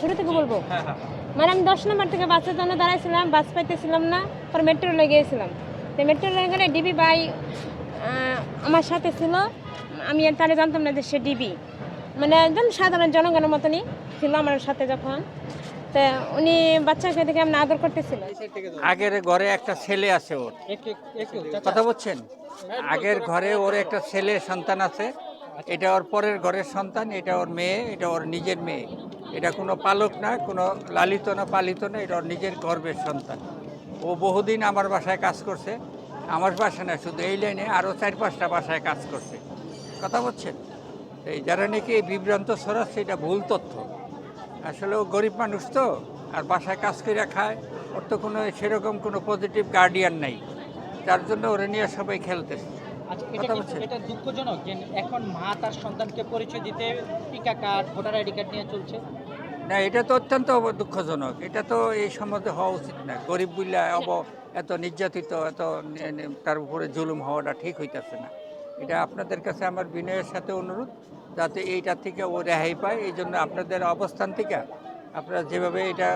শুরু থেকে বলব? হ্যাঁ হ্যাঁ মানে আমি দশ নম্বর থেকে বাসের জন্য দাঁড়াইছিলাম বাস পাইতেছিলাম না পরে মেট্রো রেলে গিয়েছিলাম। তো মেট্রো রেলে গেলে ডিবি ভাই আমার সাথে ছিল। আমি আর তাহলে জানতাম না যে সে ডিবি মানে একদম সাধারণ জনগণের মতনই ছিল আমার সাথে যখন। তা উনি বাচ্চাকে দেখে আমি আদর করতেছিল। আগের ঘরে একটা ছেলে আছে ওর। কথা বলছেন? আগের ঘরে ওর একটা ছেলে সন্তান আছে। এটা ওর পরের ঘরের সন্তান এটা ওর মেয়ে এটা ওর নিজের মেয়ে। এটা কোনো পালক না কোনো লালিত না পালিত না এটা নিজের গর্বের সন্তান। ও বহুদিন আমার বাসায় কাজ করছে আমার বাসা না শুধু এই লাইনে আরও চার পাঁচটা বাসায় কাজ করছে। কথা বলছেন? এই যারা নাকি এই বিভ্রান্ত ছড়াচ্ছে এটা ভুল তথ্য। আসলে ও গরিব মানুষ তো আর বাসায় কাজ করে খায় ওর তো কোনো সেরকম কোনো পজিটিভ গার্ডিয়ান নাই। যার জন্য ওরা নিয়ে সবাই খেলতেছে। আচ্ছা। এটা দুঃখজনক যে এখন মা তার সন্তানকে পরিচয় দিতে টিকা কার্ড ভোটার আইডি কার্ড নিয়ে চলছে। না, এটা তো অত্যন্ত দুঃখজনক। এটা তো এই সম্বন্ধে হওয়া উচিত না। গরিব বুল্লা অব এত নির্যাতিত, এত তার উপরে জুলুম হওয়াটা ঠিক হইতেছে না। এটা আপনাদের কাছে আমার বিনয়ের সাথে অনুরোধ, যাতে এইটা থেকে ও রেহাই পায়। এই জন্য আপনাদের অবস্থান থেকে আপনারা যেভাবে এটা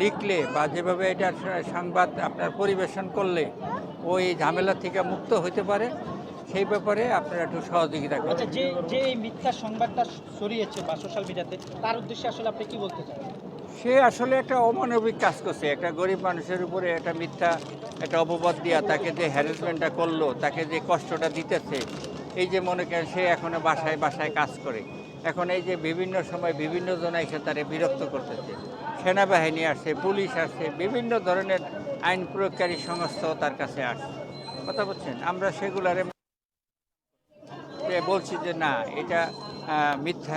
লিখলে বা যেভাবে এটা সংবাদ আপনার পরিবেশন করলে ও এই ঝামেলা থেকে মুক্ত হতে পারে। সেই ব্যাপারে আপনারা একটু সহযোগিতা করুন। আচ্ছা যে যে এই মিথ্যা সংবাদটা ছড়িয়েছে বা সোশ্যাল মিডিয়াতে তার উদ্দেশ্যে আসলে আপনি কি বলতে চান? সে আসলে একটা অমানবিক কাজ করছে। একটা গরিব মানুষের উপরে একটা মিথ্যা একটা অপবাদ দিয়া তাকে যে হ্যারাসমেন্টটা করল তাকে যে কষ্টটা দিতেছে এই যে মনে করেন সে এখন বাসায় বাসায় কাজ করে। এখন এই যে বিভিন্ন সময় বিভিন্ন জন এসে তারে বিরক্ত করতেছে। সেনাবাহিনী আসছে পুলিশ আসছে বিভিন্ন ধরনের আইন প্রয়োগকারী সংস্থাও তার কাছে আসছে। কথা বলছেন? আমরা সেগুলারে বলছি যে না এটা মিথ্যা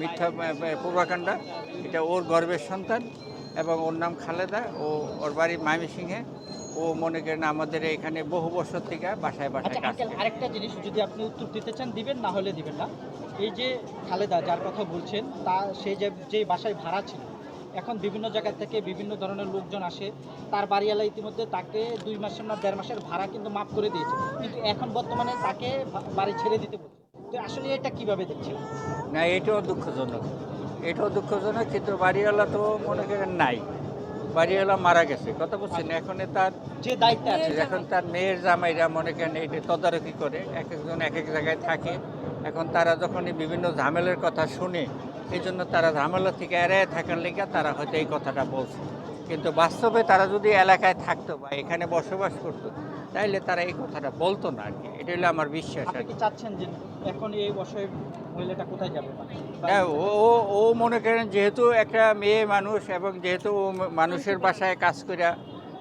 মিথ্যা পূর্বাকাণ্ডা এটা ওর গর্বের সন্তান এবং ওর নাম খালেদা। ও ওর বাড়ি ময়মনসিংহে। ও মনে করেন আমাদের এখানে বহু বছর থেকে বাসায় বাসায় আচ্ছা কাজ আরেকটা জিনিস যদি আপনি উত্তর দিতে চান দিবেন না হলে দিবেন না। এই যে খালেদা যার কথা বলছেন তা সে যে যে বাসায় ভাড়া ছিল এখন বিভিন্ন জায়গা থেকে বিভিন্ন ধরনের লোকজন আসে। তার বাড়িওয়ালা ইতিমধ্যে তাকে দুই মাসের না দেড় মাসের ভাড়া কিন্তু মাফ করে দিয়েছে। কিন্তু এখন বর্তমানে তাকে বাড়ি ছেড়ে দিতে বলছে। তো আসলে এটা কীভাবে দেখছে না এটাও দুঃখজনক। এটাও দুঃখজনক কিন্তু বাড়িওয়ালা তো মনে করেন নাই। বাড়িওয়ালা মারা গেছে কথা বলছেন এখন তার যে দায়িত্ব আছে। এখন তার মেয়ের জামাইরা মনে করেন এটা তদারকি করে এক একজন এক এক জায়গায় থাকে। এখন তারা যখন এই বিভিন্ন ঝামেলের কথা শুনে এই জন্য তারা ঝামেলা থেকে এড়ায় থাকার লেগে তারা হয়তো এই কথাটা বলছে। কিন্তু বাস্তবে তারা যদি এলাকায় থাকতো বা এখানে বসবাস করতো তাইলে তারা এই কথাটা বলতো না আর কি। এটা হলো আমার বিশ্বাস আর কি চাচ্ছেন যে এখন এই বছর মহিলাটা কোথায় যাবে? হ্যাঁ ও ও ও মনে করেন যেহেতু একটা মেয়ে মানুষ এবং যেহেতু ও মানুষের বাসায় কাজ করে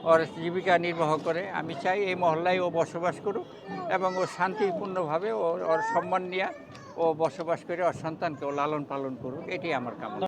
ওর জীবিকা নির্বাহ করে। আমি চাই এই মহল্লায় ও বসবাস করুক এবং ও শান্তিপূর্ণভাবে ও ওর সম্মান নিয়ে ও বসবাস করে ওর সন্তানকে ও লালন পালন করুক। এটি আমার কামনা।